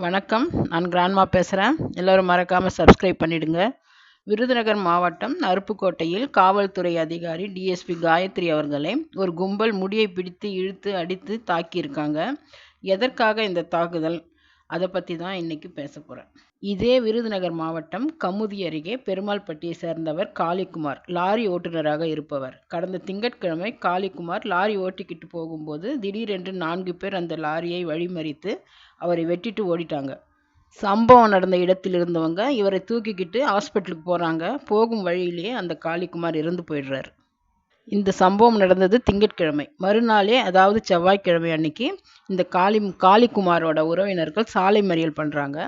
வணக்கம். நான் கிராண்ட்மா பேசுகிறேன் எல்லோரும் மறக்காமல் சப்ஸ்கிரைப் பண்ணிடுங்க. விருதுநகர் மாவட்டம் அருப்புக்கோட்டையில் காவல்துறை அதிகாரி டிஎஸ்பி காயத்ரி அவர்களை ஒரு கும்பல் முடியை பிடித்து இழுத்து அடித்து தாக்கியிருக்காங்க. எதற்காக இந்த தாக்குதல்? அதை பற்றி தான் இன்றைக்கி பேச போகிறேன் இதே விருதுநகர் மாவட்டம் கமுதி அருகே பெருமாள்பட்டியை சேர்ந்தவர் காளிக்குமார் லாரி ஓட்டுநராக இருப்பவர். கடந்த திங்கட்கிழமை காளிக்குமார் லாரி ஓட்டிக்கிட்டு போகும்போது திடீரென்று நான்கு பேர் அந்த லாரியை வழிமறித்து அவரை வெட்டிட்டு ஓடிட்டாங்க. சம்பவம் நடந்த இடத்தில் இருந்தவங்க இவரை தூக்கிக்கிட்டு ஹாஸ்பிட்டலுக்கு போகிறாங்க போகும் வழியிலேயே அந்த காளிக்குமார் இறந்து போயிடுறாரு. இந்த சம்பவம் நடந்தது திங்கட்கிழமை. மறுநாளே அதாவது செவ்வாய்க்கிழமை அன்னைக்கு இந்த காளி காளிக்குமாரோட உறவினர்கள் சாலை மறியல் பண்ணுறாங்க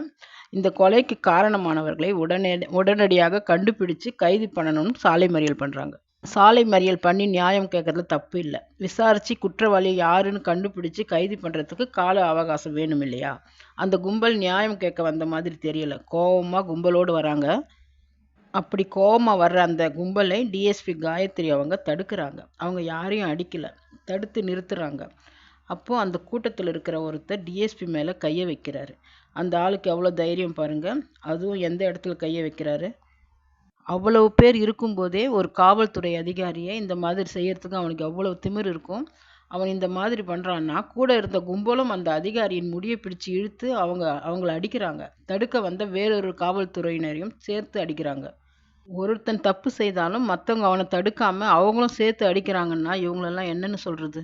இந்த கொலைக்கு காரணமானவர்களை உடனே உடனடியாக கண்டுபிடிச்சு கைது பண்ணணும்னு சாலை மறியல் பண்ணுறாங்க சாலை மறியல் பண்ணி நியாயம் கேட்கறதுல தப்பு இல்லை. விசாரித்து குற்றவாளி யாருன்னு கண்டுபிடிச்சு கைது பண்ணுறதுக்கு கால அவகாசம் வேணும் இல்லையா அந்த கும்பல் நியாயம் கேட்க வந்த மாதிரி தெரியல. கோபமாக கும்பலோடு வராங்க. அப்படி கோபமாக வர்ற அந்த கும்பலை டிஎஸ்பி காயத்ரி அவங்க தடுக்கிறாங்க. அவங்க யாரையும் அடிக்கலை. தடுத்து நிறுத்துகிறாங்க அப்போது அந்த கூட்டத்தில் இருக்கிற ஒருத்தர் டிஎஸ்பி மேலே கையை வைக்கிறாரு. அந்த ஆளுக்கு எவ்வளோ தைரியம் பாருங்கள் அதுவும் எந்த இடத்துல கையை வைக்கிறாரு? அவ்வளவு பேர் இருக்கும்போதே ஒரு காவல்துறை அதிகாரியை இந்த மாதிரி செய்யறதுக்கு அவனுக்கு எவ்வளவு திமிர் இருக்கும். அவன் இந்த மாதிரி பண்ணுறான்னா கூட இருந்த கும்பலும் அந்த அதிகாரியின் முடியை பிடிச்சு இழுத்து அவங்க அவங்கள அடிக்கிறாங்க. தடுக்க வந்த வேறொரு காவல்துறையினரையும் சேர்த்து அடிக்கிறாங்க. ஒருத்தன் தப்பு செய்தாலும் மற்றவங்க அவனை தடுக்காம அவங்களும் சேர்த்து அடிக்கிறாங்கன்னா இவங்களெல்லாம் என்னன்னு சொல்கிறது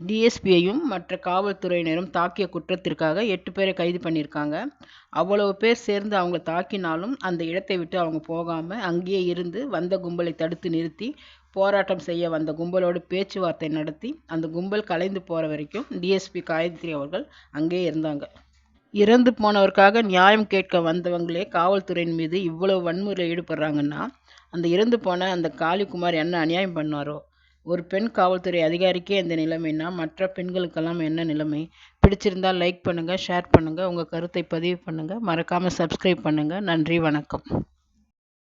டிஎஸ்பியையும் மற்ற காவல்துறையினரும் தாக்கிய குற்றத்திற்காக எட்டு பேரை கைது பண்ணியிருக்காங்க. அவ்வளவு பேர் சேர்ந்து அவங்க தாக்கினாலும் அந்த இடத்தை விட்டு அவங்க போகாமல் அங்கேயே இருந்து வந்த கும்பலை தடுத்து நிறுத்தி போராட்டம் செய்ய வந்த கும்பலோடு பேச்சுவார்த்தை நடத்தி அந்த கும்பல் கலைந்து போகிற வரைக்கும் டிஎஸ்பி காயத்ரி அவர்கள் அங்கேயே இருந்தாங்க. இறந்து போனவருக்காக நியாயம் கேட்க வந்தவங்களே காவல்துறையின் மீது இவ்வளவு வன்முறையில் ஈடுபடுறாங்கன்னா அந்த இறந்து போன அந்த காளிக்குமார் என்ன அநியாயம் பண்ணாரோ ஒரு பெண் காவல்துறை அதிகாரிக்கே இந்த நிலைமைனா மற்ற பெண்களுக்கெல்லாம் என்ன நிலைமை? பிடிச்சிருந்தால் லைக் பண்ணுங்கள் ஷேர் பண்ணுங்கள் உங்கள் கருத்தை பதிவு பண்ணுங்கள் மறக்காமல் சப்ஸ்கிரைப் பண்ணுங்கள் நன்றி வணக்கம்.